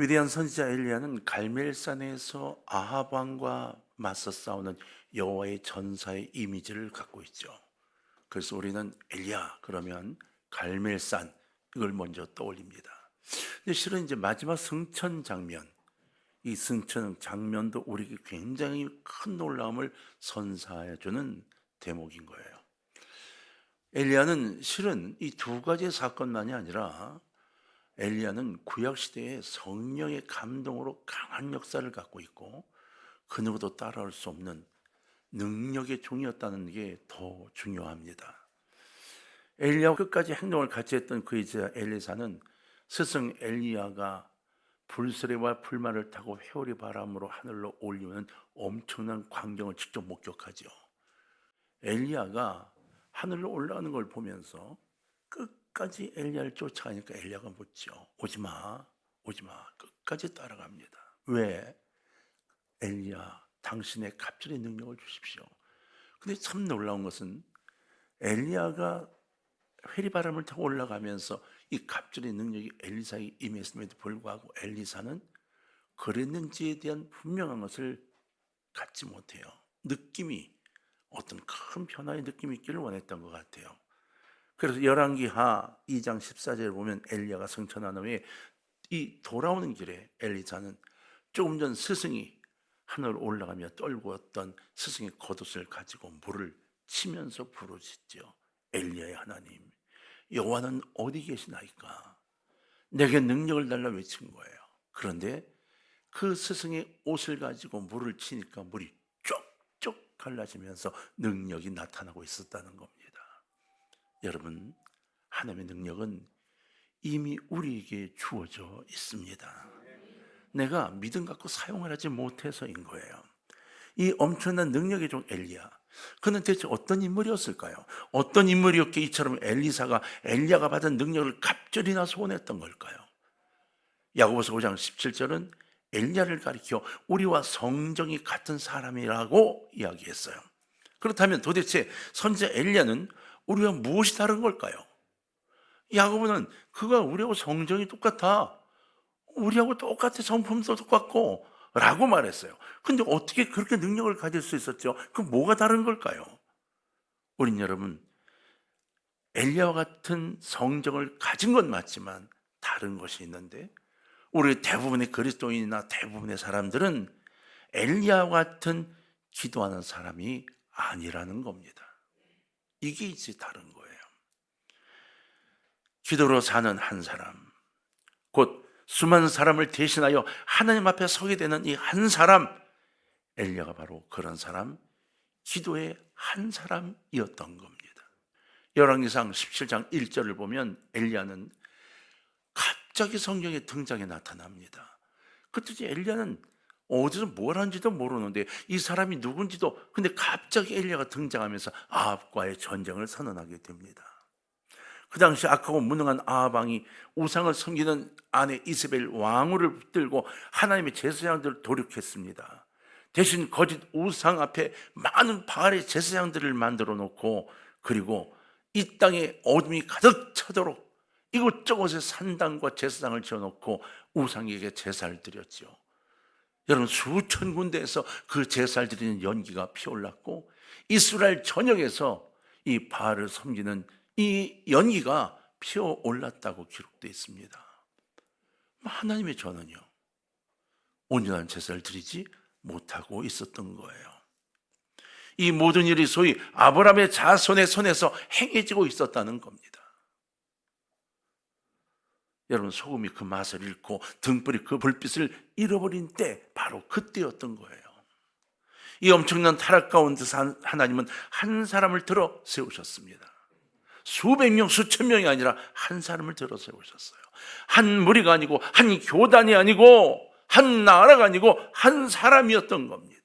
위대한 선지자 엘리야는 갈멜산에서 아합 왕과 맞서 싸우는 여호와의 전사의 이미지를 갖고 있죠. 그래서 우리는 엘리야 그러면 갈멜산 이걸 먼저 떠올립니다. 근데 실은 이제 마지막 승천 장면 이 승천 장면도 우리에게 굉장히 큰 놀라움을 선사해 주는 대목인 거예요. 엘리야는 실은 이 두 가지 사건만이 아니라 엘리야는 구약 시대의 성령의 감동으로 강한 역사를 갖고 있고 그 누구도 따라올 수 없는 능력의 종이었다는 게 더 중요합니다. 엘리야와 끝까지 행동을 같이 했던 그의 제자 엘리사는 스승 엘리야가 불수레와 불만을 타고 회오리 바람으로 하늘로 올리는 엄청난 광경을 직접 목격하죠. 엘리야가 하늘로 올라가는 걸 보면서 끝 까지 엘리야를 쫓아가니까 엘리야가 묻죠. 오지 마, 오지 마. 끝까지 따라갑니다. 왜? 엘리야, 당신의 갑절의 능력을 주십시오. 근데 참 놀라운 것은 엘리야가 회리바람을 타고 올라가면서 이 갑절의 능력이 엘리사에게 임했음에도 불구하고 엘리사는 그랬는지에 대한 분명한 것을 갖지 못해요. 느낌이 어떤 큰 변화의 느낌이 있기를 원했던 것 같아요. 그래서 열왕기하 2장 14절에 보면 엘리야가 승천한 후에 이 돌아오는 길에 엘리사는 조금 전 스승이 하늘 올라가며 떨고 왔던 스승의 겉옷을 가지고 물을 치면서 부르짖죠. 엘리야의 하나님, 여호와는 어디 계시나이까? 내게 능력을 달라 외친 거예요. 그런데 그 스승의 옷을 가지고 물을 치니까 물이 쪽쪽 갈라지면서 능력이 나타나고 있었다는 겁니다. 여러분, 하나님의 능력은 이미 우리에게 주어져 있습니다. 내가 믿음 갖고 사용을 하지 못해서인 거예요. 이 엄청난 능력의 종 엘리야. 그는 대체 어떤 인물이었을까요? 어떤 인물이었기에 이처럼 엘리사가 엘리야가 받은 능력을 갑절이나 소원했던 걸까요? 야고보서 5장 17절은 엘리야를 가리켜 우리와 성정이 같은 사람이라고 이야기했어요. 그렇다면 도대체 선지자 엘리야는 우리와 무엇이 다른 걸까요? 야고보는 그가 우리하고 성정이 똑같아. 우리하고 똑같아. 성품도 똑같고 라고 말했어요. 근데 어떻게 그렇게 능력을 가질 수 있었죠? 그 뭐가 다른 걸까요? 우린 여러분 엘리야와 같은 성정을 가진 건 맞지만 다른 것이 있는데 우리 대부분의 그리스도인이나 대부분의 사람들은 엘리야와 같은 기도하는 사람이 아니라는 겁니다. 이게 이제 다른 거예요. 기도로 사는 한 사람, 곧 수많은 사람을 대신하여 하나님 앞에 서게 되는 이 한 사람, 엘리야가 바로 그런 사람, 기도의 한 사람이었던 겁니다. 열왕기상 17장 1절을 보면 엘리야는 갑자기 성경에 등장해 나타납니다. 그때 엘리야는 어디서 뭘 한지도 모르는데 이 사람이 누군지도 근데 갑자기 엘리야가 등장하면서 아합과의 전쟁을 선언하게 됩니다. 그 당시 악하고 무능한 아합 왕이 우상을 섬기는 아내 이스벨 왕후를 붙들고 하나님의 제사장들을 도륙했습니다. 대신 거짓 우상 앞에 많은 바알의 제사장들을 만들어 놓고 그리고 이 땅에 어둠이 가득 차도록 이곳저곳에 산당과 제사장을 지어놓고 우상에게 제사를 드렸지요. 여러분 수천 군데에서 그 제사를 드리는 연기가 피어올랐고 이스라엘 전역에서 이 바알을 섬기는 이 연기가 피어올랐다고 기록되어 있습니다. 하나님의 전은요 온전한 제사를 드리지 못하고 있었던 거예요. 이 모든 일이 소위 아브라함의 자손의 손에서 행해지고 있었다는 겁니다. 여러분 소금이 그 맛을 잃고 등불이 그 불빛을 잃어버린 때 바로 그때였던 거예요. 이 엄청난 타락 가운데 하나님은 한 사람을 들어 세우셨습니다. 수백 명, 수천 명이 아니라 한 사람을 들어 세우셨어요. 한 무리가 아니고 한 교단이 아니고 한 나라가 아니고 한 사람이었던 겁니다.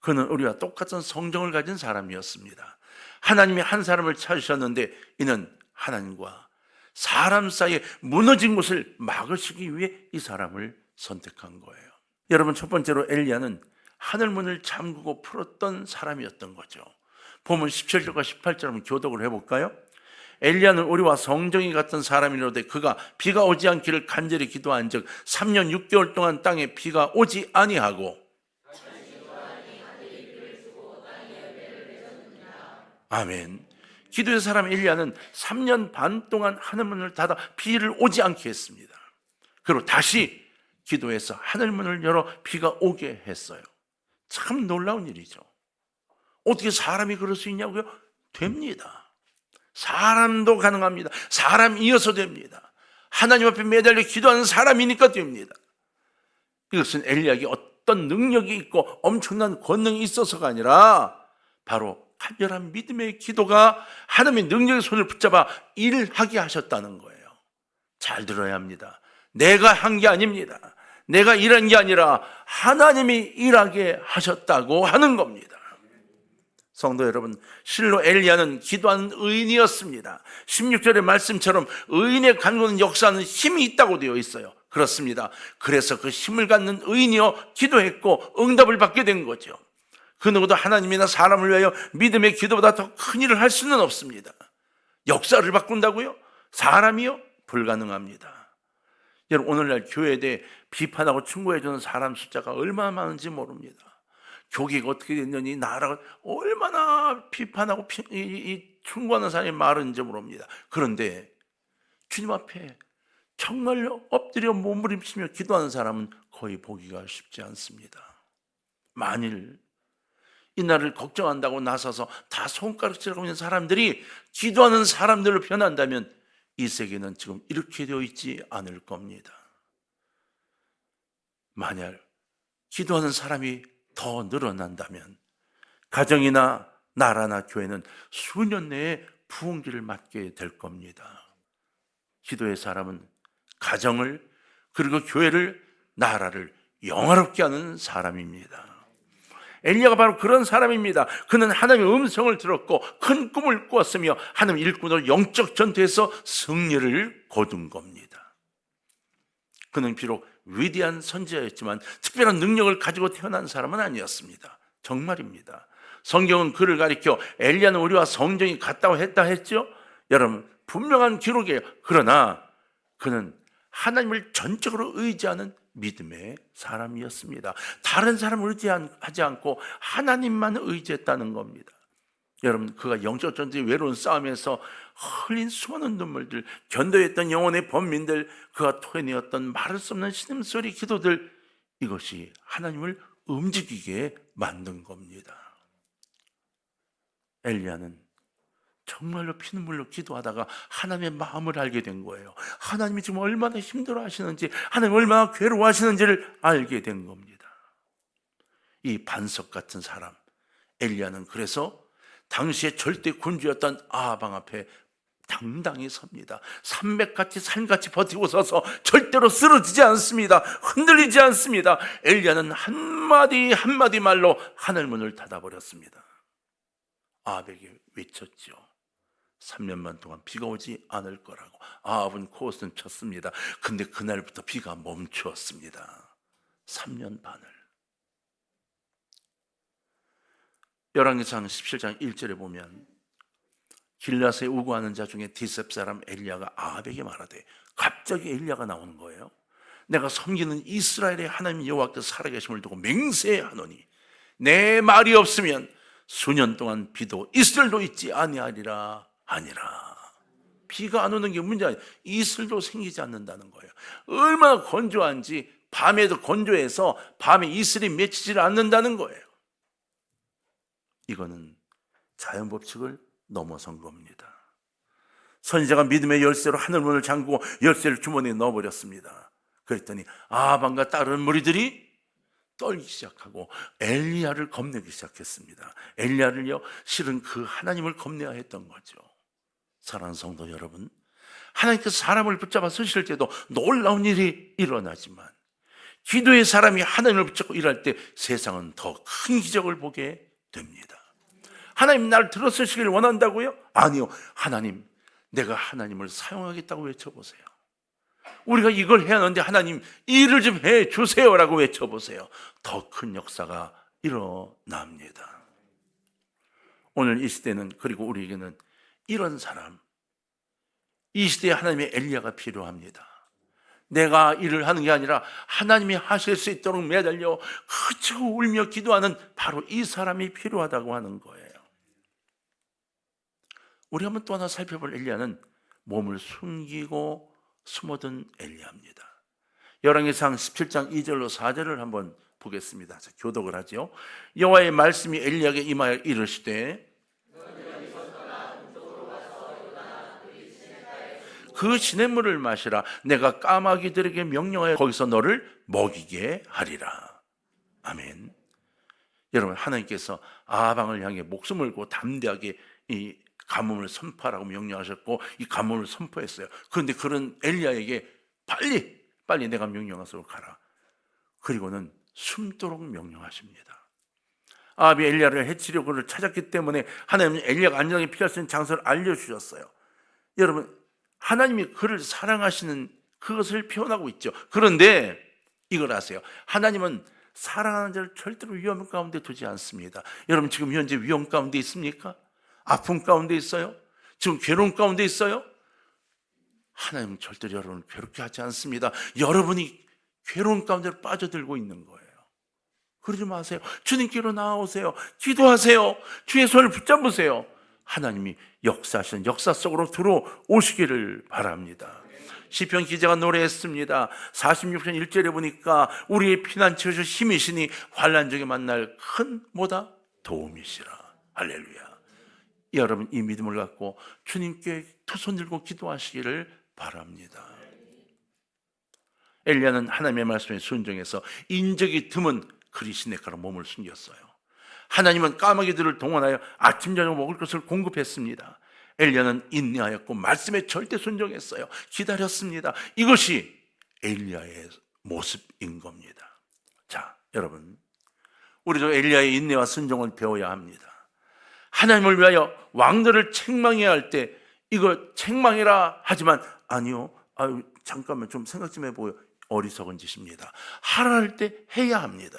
그는 우리와 똑같은 성정을 가진 사람이었습니다. 하나님이 한 사람을 찾으셨는데 이는 하나님과 사람 사이에 무너진 것을 막으시기 위해 이 사람을 선택한 거예요. 여러분 첫 번째로 엘리야는 하늘 문을 잠그고 풀었던 사람이었던 거죠. 보면 17절과 18절 한번 교독을 해볼까요? 엘리야는 우리와 성정이 같은 사람이로되 그가 비가 오지 않기를 간절히 기도한 즉 3년 6개월 동안 땅에 비가 오지 아니하고 아멘. 기도의 사람 엘리야는 3년 반 동안 하늘 문을 닫아 비를 오지 않게 했습니다. 그리고 다시 기도해서 하늘 문을 열어 비가 오게 했어요. 참 놀라운 일이죠. 어떻게 사람이 그럴 수 있냐고요? 됩니다. 사람도 가능합니다. 사람 이어서 됩니다. 하나님 앞에 매달려 기도하는 사람이니까 됩니다. 이것은 엘리야에게 어떤 능력이 있고 엄청난 권능이 있어서가 아니라 바로 간절한 믿음의 기도가 하나님의 능력의 손을 붙잡아 일하게 하셨다는 거예요. 잘 들어야 합니다. 내가 한 게 아닙니다. 내가 일한 게 아니라 하나님이 일하게 하셨다고 하는 겁니다. 성도 여러분, 실로 엘리야는 기도하는 의인이었습니다. 16절의 말씀처럼 의인의 간구는 역사하는 힘이 있다고 되어 있어요. 그렇습니다. 그래서 그 힘을 갖는 의인이요 기도했고 응답을 받게 된 거죠. 그 누구도 하나님이나 사람을 위하여 믿음의 기도보다 더 큰 일을 할 수는 없습니다. 역사를 바꾼다고요? 사람이요? 불가능합니다. 여러분 오늘날 교회에 대해 비판하고 충고해주는 사람 숫자가 얼마나 많은지 모릅니다. 교계가 어떻게 됐느니 나라가 얼마나 비판하고 충고하는 사람이 많은지 모릅니다. 그런데 주님 앞에 정말로 엎드려 몸부림치며 기도하는 사람은 거의 보기가 쉽지 않습니다. 만일 이날을 걱정한다고 나서서 다 손가락질하고 있는 사람들이 기도하는 사람들로 변한다면 이 세계는 지금 이렇게 되어 있지 않을 겁니다. 만약 기도하는 사람이 더 늘어난다면 가정이나 나라나 교회는 수년 내에 부흥기를 맞게 될 겁니다. 기도의 사람은 가정을 그리고 교회를 나라를 영화롭게 하는 사람입니다. 엘리야가 바로 그런 사람입니다. 그는 하나님의 음성을 들었고 큰 꿈을 꾸었으며 하나님 일꾼으로 영적 전투에서 승리를 거둔 겁니다. 그는 비록 위대한 선지자였지만 특별한 능력을 가지고 태어난 사람은 아니었습니다. 정말입니다. 성경은 그를 가리켜 엘리야는 우리와 성정이 같다고 했다 했죠. 여러분 분명한 기록이에요. 그러나 그는 하나님을 전적으로 의지하는 믿음의 사람이었습니다. 다른 사람을 의지하지 않고 하나님만 의지했다는 겁니다. 여러분 그가 영적 전쟁 외로운 싸움에서 흘린 수많은 눈물들, 견뎌했던 영혼의 범민들, 그가 토해내었던 말할 수 없는 신음소리 기도들 이것이 하나님을 움직이게 만든 겁니다. 엘리야는 정말로 피눈물로 기도하다가 하나님의 마음을 알게 된 거예요. 하나님이 지금 얼마나 힘들어 하시는지, 하나님 얼마나 괴로워 하시는지를 알게 된 겁니다. 이 반석 같은 사람, 엘리야는 그래서 당시에 절대 군주였던 아방 앞에 당당히 섭니다. 산맥같이 산같이 버티고 서서 절대로 쓰러지지 않습니다. 흔들리지 않습니다. 엘리야는 한마디 한마디 말로 하늘 문을 닫아버렸습니다. 아합에게 외쳤죠. 3년만 동안 비가 오지 않을 거라고 아합은 코웃음 쳤습니다. 근데 그날부터 비가 멈추었습니다. 3년 반을. 열왕기상 17장 1절에 보면 길라스에 우고하는 자 중에 디셉 사람 엘리야가 아합에게 말하되 갑자기 엘리야가 나오는 거예요. 내가 섬기는 이스라엘의 하나님 여호와께서 살아계심을 두고 맹세하노니 내 말이 없으면 수년 동안 비도 이슬도 있지 아니하리라 아니라 비가 안 오는 게 문제 아니에요. 이슬도 생기지 않는다는 거예요. 얼마나 건조한지 밤에도 건조해서 밤에 이슬이 맺히질 않는다는 거예요. 이거는 자연 법칙을 넘어선 겁니다. 선지자가 믿음의 열쇠로 하늘 문을 잠그고 열쇠를 주머니에 넣어버렸습니다. 그랬더니 아방과 다른 무리들이 떨기 시작하고 엘리야를 겁내기 시작했습니다. 엘리야를요 실은 그 하나님을 겁내야 했던 거죠. 사랑하는 성도 여러분, 하나님께서 사람을 붙잡아 쓰실 때도 놀라운 일이 일어나지만 기도의 사람이 하나님을 붙잡고 일할 때 세상은 더 큰 기적을 보게 됩니다. 하나님 나를 들어쓰시길 원한다고요? 아니요. 하나님, 내가 하나님을 사용하겠다고 외쳐보세요. 우리가 이걸 해야 하는데 하나님 일을 좀 해 주세요라고 외쳐보세요. 더 큰 역사가 일어납니다. 오늘 이 시대는 그리고 우리에게는 이런 사람, 이 시대에 하나님의 엘리야가 필요합니다. 내가 일을 하는 게 아니라 하나님이 하실 수 있도록 매달려 그저 울며 기도하는 바로 이 사람이 필요하다고 하는 거예요. 우리 한번 또 하나 살펴볼 엘리야는 몸을 숨기고 숨어든 엘리야입니다. 열왕기상 17장 2절로 4절을 한번 보겠습니다. 자, 교독을 하죠. 여호와의 말씀이 엘리야에게 임하여 이르시되 그 시냇물을 마시라 내가 까마귀들에게 명령하여 거기서 너를 먹이게 하리라. 아멘. 여러분 하나님께서 아방을 향해 목숨을 걸고 담대하게 이 가뭄을 선포하라고 명령하셨고 이 가뭄을 선포했어요. 그런데 그런 엘리야에게 빨리 빨리 내가 명령하도록 가라. 그리고는 숨도록 명령하십니다. 아합이 엘리야를 해치려고를 찾았기 때문에 하나님은 엘리야가 안전하게 피할 수 있는 장소를 알려주셨어요. 여러분 하나님이 그를 사랑하시는 그것을 표현하고 있죠. 그런데 이걸 아세요. 하나님은 사랑하는 자를 절대로 위험 가운데 두지 않습니다. 여러분 지금 현재 위험 가운데 있습니까? 아픔 가운데 있어요? 지금 괴로움 가운데 있어요? 하나님은 절대로 여러분을 괴롭게 하지 않습니다. 여러분이 괴로운 가운데 빠져들고 있는 거예요. 그러지 마세요. 주님께로 나아오세요. 기도하세요. 주의 손을 붙잡으세요. 하나님이 역사하시는 역사 속으로 들어오시기를 바랍니다. 시편 기자가 노래했습니다. 46편 1절에 보니까 우리의 피난처에서 힘이시니 환란 중에 만날 큰 뭐다 도움이시라. 할렐루야. 여러분 이 믿음을 갖고 주님께 두 손 들고 기도하시기를 바랍니다. 엘리야는 하나님의 말씀에 순종해서 인적이 드문 그리시네가로 몸을 숨겼어요. 하나님은 까마귀들을 동원하여 아침 저녁 먹을 것을 공급했습니다. 엘리야는 인내하였고 말씀에 절대 순종했어요. 기다렸습니다. 이것이 엘리야의 모습인 겁니다. 자, 여러분, 우리도 엘리야의 인내와 순종을 배워야 합니다. 하나님을 위하여 왕들을 책망해야 할 때 이거 책망해라 하지만 아니요. 아유, 잠깐만 좀 생각 좀 해보요. 어리석은 짓입니다. 하라 할 때 해야 합니다.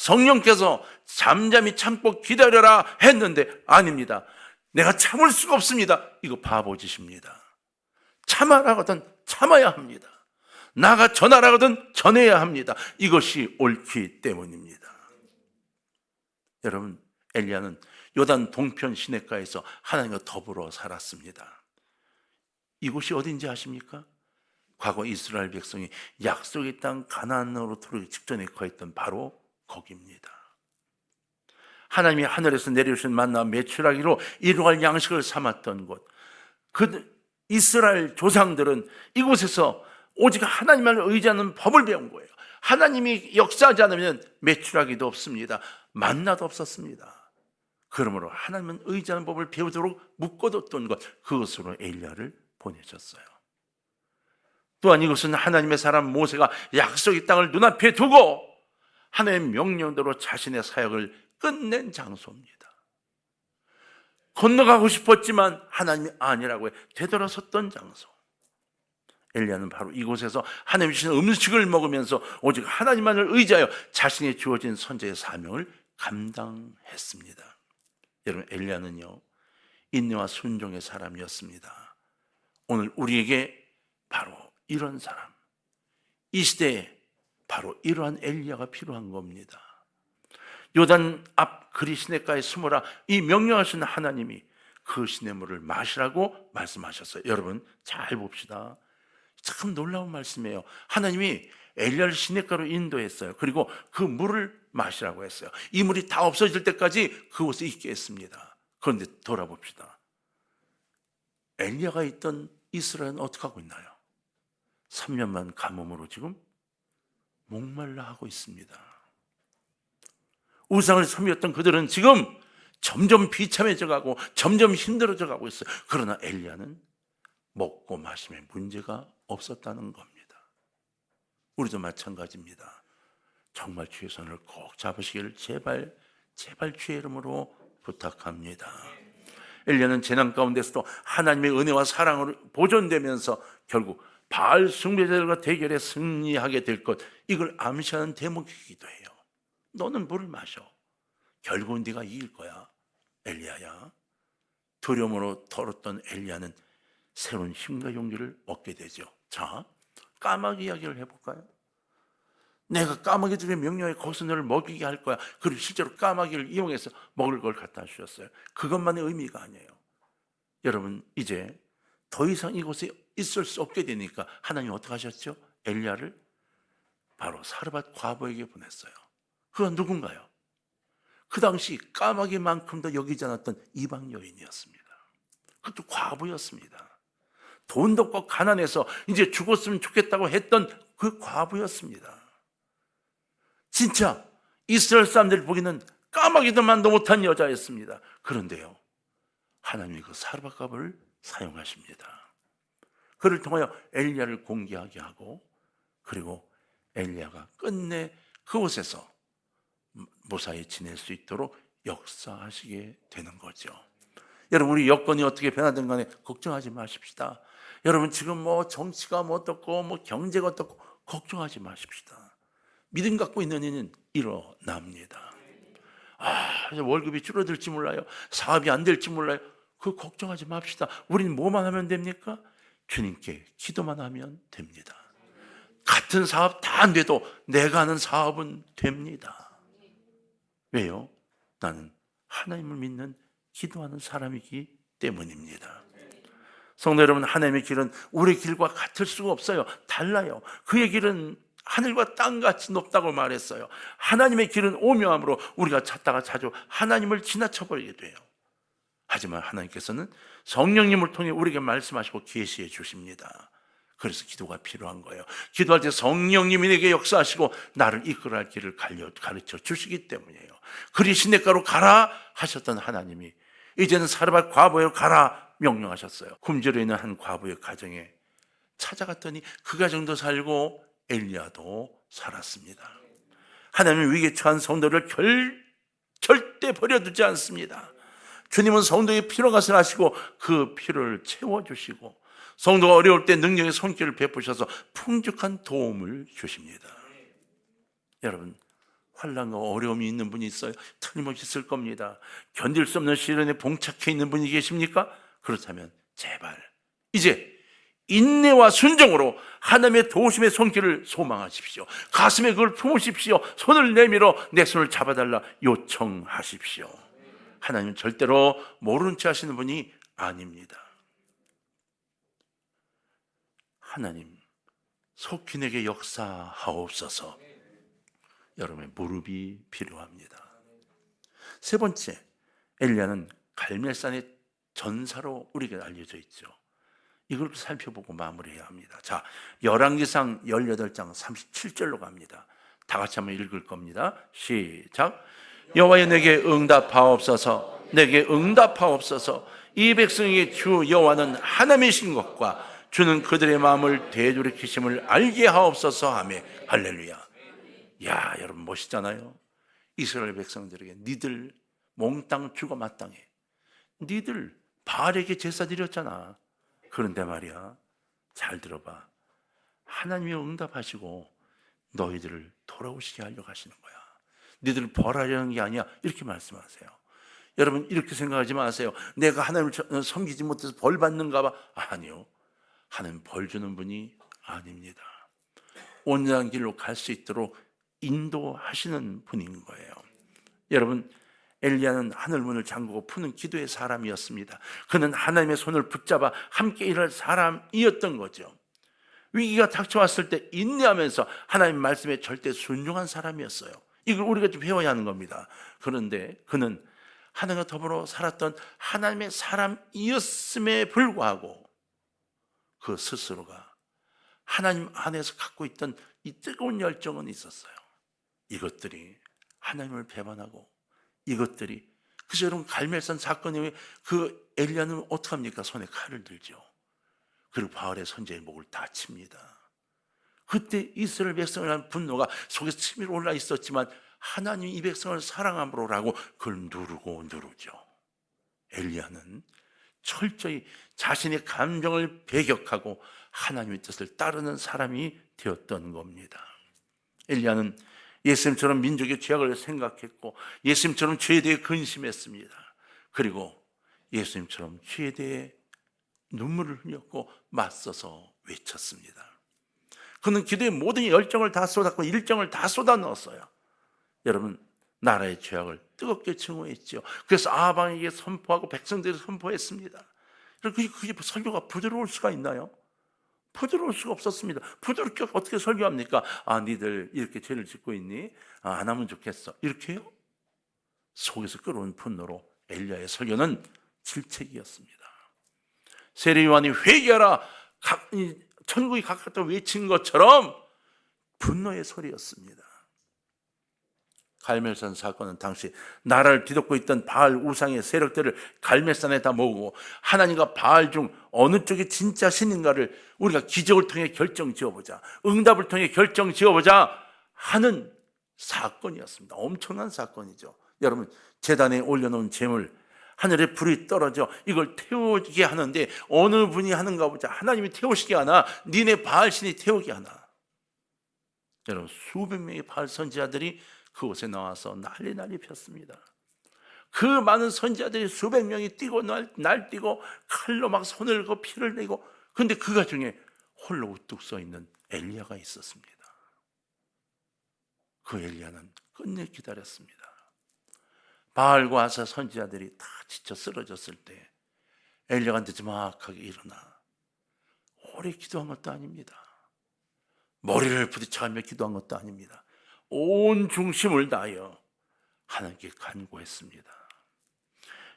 성령께서 잠잠히 참고 기다려라 했는데 아닙니다. 내가 참을 수가 없습니다. 이거 바보짓입니다. 참아라거든 참아야 합니다. 나가 전하라거든 전해야 합니다. 이것이 옳기 때문입니다. 여러분, 엘리야는 요단 동편 시내가에서 하나님과 더불어 살았습니다. 이곳이 어딘지 아십니까? 과거 이스라엘 백성이 약속의 땅 가나안으로 들어오기 직전에 거했던 바로 거기입니다. 하나님이 하늘에서 내려오신 만나 매출하기로 이루할 양식을 삼았던 곳. 그 이스라엘 조상들은 이곳에서 오직 하나님만을 의지하는 법을 배운 거예요. 하나님이 역사하지 않으면 매출하기도 없습니다. 만나도 없었습니다. 그러므로 하나님은 의지하는 법을 배우도록 묶어뒀던 것, 그것으로 엘리야를 보내셨어요. 또한 이것은 하나님의 사람 모세가 약속의 땅을 눈앞에 두고 하나님의 명령대로 자신의 사역을 끝낸 장소입니다. 건너가고 싶었지만 하나님이 아니라고 해 되돌아섰던 장소. 엘리야는 바로 이곳에서 하나님 주신 음식을 먹으면서 오직 하나님만을 의지하여 자신이 주어진 선제의 사명을 감당했습니다. 여러분 엘리야는요 인내와 순종의 사람이었습니다. 오늘 우리에게 바로 이런 사람, 이 시대에 바로 이러한 엘리야가 필요한 겁니다. 요단 앞 그리 시내가에 숨어라 이 명령하신 하나님이 그 시냇물을 마시라고 말씀하셨어요. 여러분 잘 봅시다. 참 놀라운 말씀이에요. 하나님이 엘리야를 시냇가로 인도했어요. 그리고 그 물을 마시라고 했어요. 이 물이 다 없어질 때까지 그곳에 있게 했습니다. 그런데 돌아봅시다. 엘리야가 있던 이스라엘은 어떻게 하고 있나요? 3년만 가뭄으로 지금 목말라 하고 있습니다. 우상을 섬겼던 그들은 지금 점점 비참해져 가고 점점 힘들어져 가고 있어요. 그러나 엘리야는 먹고 마심에 문제가 없었다는 겁니다. 우리도 마찬가지입니다. 정말 주의 손을 꼭 잡으시기를 제발 제발 주의 이름으로 부탁합니다. 엘리야는 재난 가운데서도 하나님의 은혜와 사랑으로 보존되면서 결국 바알 숭배자들과 대결에 승리하게 될 것 이걸 암시하는 대목이기도 해요. 너는 물을 마셔. 결국은 네가 이길 거야. 엘리야야. 두려움으로 털었던 엘리야는 새로운 힘과 용기를 얻게 되죠. 자, 까마귀 이야기를 해볼까요? 내가 까마귀들의 명령에 거기서 너를 먹이게 할 거야. 그리고 실제로 까마귀를 이용해서 먹을 걸 갖다 주셨어요. 그것만의 의미가 아니에요. 여러분 이제 더 이상 이곳에 있을 수 없게 되니까 하나님 어떻게 하셨죠? 엘리야를 바로 사르밧 과부에게 보냈어요. 그건 누군가요? 그 당시 까마귀만큼도 여기지 않았던 이방 여인이었습니다. 그것도 과부였습니다. 돈도 없고 가난해서 이제 죽었으면 좋겠다고 했던 그 과부였습니다. 진짜 이스라엘 사람들이 보기는 까마귀들만도 못한 여자였습니다. 그런데요, 하나님이 그 사르밧갑을 사용하십니다. 그를 통하여 엘리야를 공개하게 하고 그리고 엘리야가 끝내 그곳에서 무사히 지낼 수 있도록 역사하시게 되는 거죠. 여러분 우리 여건이 어떻게 변하든 간에 걱정하지 마십시다. 여러분 지금 뭐 정치가 뭐 어떻고 뭐 경제가 어떻고 걱정하지 마십시다. 믿음 갖고 있는 이는 일어납니다. 아, 월급이 줄어들지 몰라요. 사업이 안 될지 몰라요. 그 걱정하지 맙시다. 우리는 뭐만 하면 됩니까? 주님께 기도만 하면 됩니다. 같은 사업 다 안 돼도 내가 하는 사업은 됩니다. 왜요? 나는 하나님을 믿는 기도하는 사람이기 때문입니다. 성도 여러분, 하나님의 길은 우리 길과 같을 수가 없어요. 달라요. 그의 길은 하늘과 땅같이 높다고 말했어요. 하나님의 길은 오묘함으로 우리가 찾다가 자주 하나님을 지나쳐 버리게 돼요. 하지만 하나님께서는 성령님을 통해 우리에게 말씀하시고 계시해 주십니다. 그래서 기도가 필요한 거예요. 기도할 때 성령님이 내게 역사하시고 나를 이끌어갈 길을 가르쳐 주시기 때문이에요. 그리 시냇가로 가라 하셨던 하나님이 이제는 사르밧 과부에 가라 명령하셨어요. 굶주려 있는 한 과부의 가정에 찾아갔더니 그 가정도 살고 엘리야도 살았습니다. 하나님은 위기에 처한 성도를 결, 절대 버려두지 않습니다. 주님은 성도의 피로 가서 하시고 그 피를 채워주시고 성도가 어려울 때 능력의 손길을 베푸셔서 풍족한 도움을 주십니다. 여러분 환란과 어려움이 있는 분이 있어요. 틀림없이 있을 겁니다. 견딜 수 없는 시련에 봉착해 있는 분이 계십니까? 그렇다면 제발 이제 인내와 순종으로 하나님의 도우심의 손길을 소망하십시오. 가슴에 그걸 품으십시오. 손을 내밀어 내 손을 잡아달라 요청하십시오. 하나님 절대로 모르는 체 하시는 분이 아닙니다. 하나님 속히 내게 역사하옵소서. 여러분의 무릎이 필요합니다. 세 번째, 엘리야는 갈멜산의 전사로 우리에게 알려져 있죠. 이걸 살펴보고 마무리해야 합니다. 자, 열왕기상 18장 37절로 갑니다. 다 같이 한번 읽을 겁니다. 시작. 여호와여 내게 응답하옵소서. 내게 응답하옵소서. 이 백성에게 주 여호와는 하나님이신 것과 주는 그들의 마음을 되돌이키심을 알게 하옵소서 하며 할렐루야. 야, 여러분 멋있잖아요. 이스라엘 백성들에게 니들 몽땅 죽어 마땅해. 니들 바알에게 제사 드렸잖아. 그런데 말이야. 잘 들어봐. 하나님이 응답하시고 너희들을 돌아오시게 하려고 하시는 거야. 너희들을 벌하려는 게 아니야. 이렇게 말씀하세요. 여러분 이렇게 생각하지 마세요. 내가 하나님을 섬기지 못해서 벌 받는가 봐. 아니요. 하나님 벌 주는 분이 아닙니다. 온전한 길로 갈 수 있도록 인도하시는 분인 거예요. 여러분 엘리야는 하늘 문을 잠그고 푸는 기도의 사람이었습니다. 그는 하나님의 손을 붙잡아 함께 일할 사람이었던 거죠. 위기가 닥쳐왔을 때 인내하면서 하나님 말씀에 절대 순종한 사람이었어요. 이걸 우리가 좀 배워야 하는 겁니다. 그런데 그는 하나님과 더불어 살았던 하나님의 사람이었음에 불구하고 그 스스로가 하나님 안에서 갖고 있던 이 뜨거운 열정은 있었어요. 이것들이 하나님을 배반하고 이것들이 그래서 여러분 갈멜산 사건 이후에 그 엘리야는 어떻게 합니까? 손에 칼을 들죠. 그리고 바알의 선제의 목을 다칩니다. 그때 이스라엘 백성을 한 분노가 속에 치밀어 올라 있었지만 하나님 이 백성을 사랑함으로라고 그걸 누르고 누르죠. 엘리야는 철저히 자신의 감정을 배격하고 하나님의 뜻을 따르는 사람이 되었던 겁니다. 엘리야는 예수님처럼 민족의 죄악을 생각했고 예수님처럼 죄에 대해 근심했습니다. 그리고 예수님처럼 죄에 대해 눈물을 흘렸고 맞서서 외쳤습니다. 그는 기도에 모든 열정을 다 쏟았고 일정을 다 쏟아 넣었어요. 여러분 나라의 죄악을 뜨겁게 증오했지요. 그래서 아방에게 선포하고 백성들이 선포했습니다. 그게, 그게 설교가 부드러울 수가 있나요? 부드러울 수가 없었습니다. 부드럽게 어떻게 설교합니까? 아, 니들 이렇게 죄를 짓고 있니? 아, 안 하면 좋겠어. 이렇게요? 속에서 끌어온 분노로 엘리야의 설교는 질책이었습니다. 세례 요한이 회개하라 각, 이, 천국이 가깝다 외친 것처럼 분노의 소리였습니다. 갈멜산 사건은 당시 나라를 뒤덮고 있던 바알 우상의 세력들을 갈멜산에 다 모으고 하나님과 바알 중 어느 쪽이 진짜 신인가를 우리가 기적을 통해 결정 지어보자 응답을 통해 결정 지어보자 하는 사건이었습니다. 엄청난 사건이죠. 여러분 재단에 올려놓은 재물 하늘에 불이 떨어져 이걸 태우게 하는데 어느 분이 하는가 보자 하나님이 태우시게 하나 니네 바알 신이 태우게 하나 여러분 수백 명의 바알 선지자들이 그곳에 나와서 난리 난리 폈습니다. 그 많은 선지자들이 수백 명이 뛰고 날, 날뛰고 칼로 막 손을 고 피를 내고 근데 그가 중에 홀로 우뚝 서 있는 엘리야가 있었습니다. 그 엘리야는 끝내 기다렸습니다. 바알과 아사 선지자들이 다 지쳐 쓰러졌을 때 엘리야가 늦지막하게 일어나 오래 기도한 것도 아닙니다. 머리를 부딪혀가며 기도한 것도 아닙니다. 온 중심을 다하여 하나님께 간구했습니다.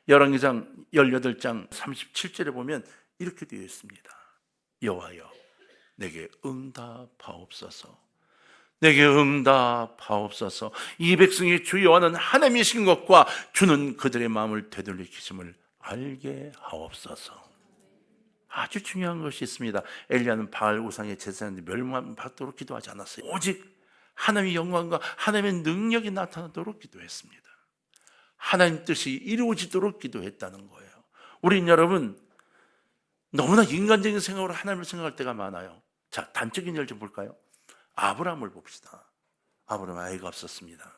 열왕기상 18장 37절에 보면 이렇게 되어 있습니다. 여호와여 내게 응답하옵소서. 내게 응답하옵소서. 이 백성이 주 여호와는 하나님이신 것과 주는 그들의 마음을 되돌리키심을 알게 하옵소서. 아주 중요한 것이 있습니다. 엘리야는 바알 우상의 제사장들 멸망받도록 기도하지 않았어요. 오직 하나님의 영광과 하나님의 능력이 나타나도록 기도했습니다. 하나님 뜻이 이루어지도록 기도했다는 거예요. 우린 여러분 너무나 인간적인 생각으로 하나님을 생각할 때가 많아요. 자, 단적인 일좀 볼까요? 아브라함을 봅시다. 아브라함 아이가 없었습니다.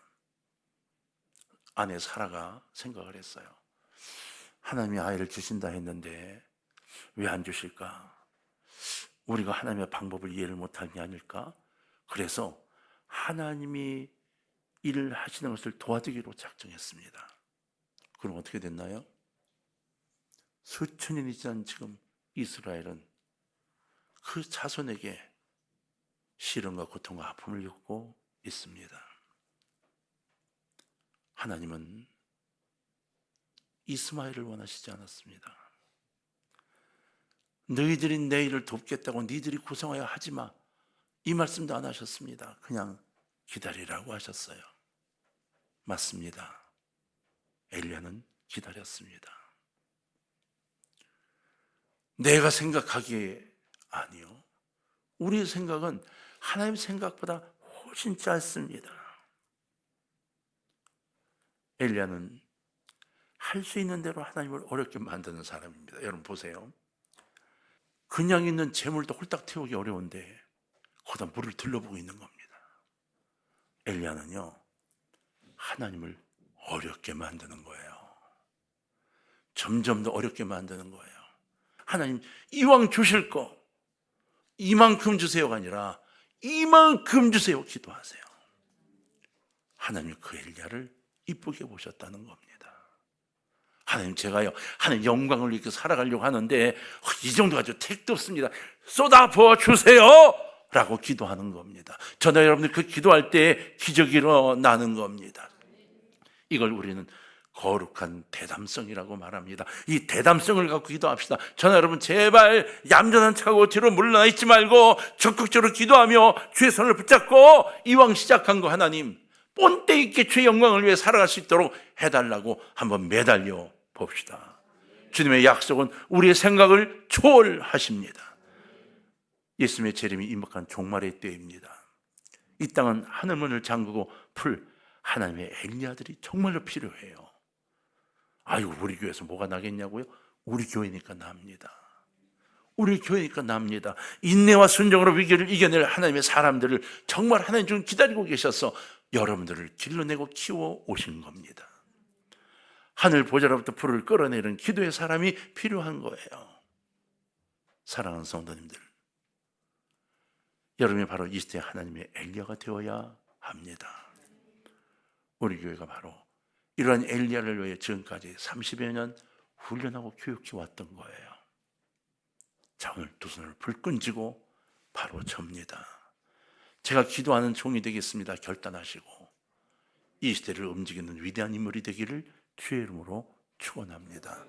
아내 사라가 생각을 했어요. 하나님이 아이를 주신다 했는데 왜 안 주실까? 우리가 하나님의 방법을 이해를 못한 게 아닐까? 그래서 하나님이 일을 하시는 것을 도와주기로 작정했습니다. 그럼 어떻게 됐나요? 수천 년이 지난 지금 이스라엘은 그 자손에게 시련과 고통과 아픔을 겪고 있습니다. 하나님은 이스마엘을 원하시지 않았습니다. 너희들이 내 일을 돕겠다고 너희들이 구성하여 하지 마. 이 말씀도 안 하셨습니다. 그냥 기다리라고 하셨어요. 맞습니다. 엘리야는 기다렸습니다. 내가 생각하기에 아니요. 우리의 생각은 하나님 생각보다 훨씬 짧습니다. 엘리야는 할 수 있는 대로 하나님을 어렵게 만드는 사람입니다. 여러분 보세요. 그냥 있는 재물도 홀딱 태우기 어려운데 거기다 물을 들러보고 있는 겁니다. 엘리야는요 하나님을 어렵게 만드는 거예요. 점점 더 어렵게 만드는 거예요. 하나님 이왕 주실 거 이만큼 주세요가 아니라 이만큼 주세요 기도하세요. 하나님 그 엘리야를 이쁘게 보셨다는 겁니다. 하나님 제가요 하나님 영광을 이렇게 살아가려고 하는데 이 정도 가지고 택도 없습니다. 쏟아 부어 주세요. 라고 기도하는 겁니다. 저는 여러분들 그 기도할 때 기적이 일어나는 겁니다. 이걸 우리는 거룩한 대담성이라고 말합니다. 이 대담성을 갖고 기도합시다. 저는 여러분 제발 얌전한 척하고 뒤로 물러나 있지 말고 적극적으로 기도하며 주의 손을 붙잡고 이왕 시작한 거 하나님 본때 있게 주의 영광을 위해 살아갈 수 있도록 해달라고 한번 매달려 봅시다. 주님의 약속은 우리의 생각을 초월하십니다. 예수님의 재림이 임박한 종말의 때입니다. 이 땅은 하늘문을 잠그고 풀 하나님의 엘리야들이 정말로 필요해요. 아이고 우리 교회에서 뭐가 나겠냐고요? 우리 교회니까 납니다. 우리 교회니까 납니다. 인내와 순종으로 위기를 이겨낼 하나님의 사람들을 정말 하나님 좀 기다리고 계셔서 여러분들을 길러내고 키워 오신 겁니다. 하늘 보좌로부터 불을 끌어내는 기도의 사람이 필요한 거예요. 사랑하는 성도님들, 여러분이 바로 이 시대 하나님의 엘리야가 되어야 합니다. 우리 교회가 바로 이러한 엘리야를 위해 지금까지 30여 년 훈련하고 교육해 왔던 거예요. 자 오늘 두 손을 불끈 쥐고 바로 접니다. 제가 기도하는 종이 되겠습니다. 결단하시고 이 시대를 움직이는 위대한 인물이 되기를 주의 이름으로 축원합니다.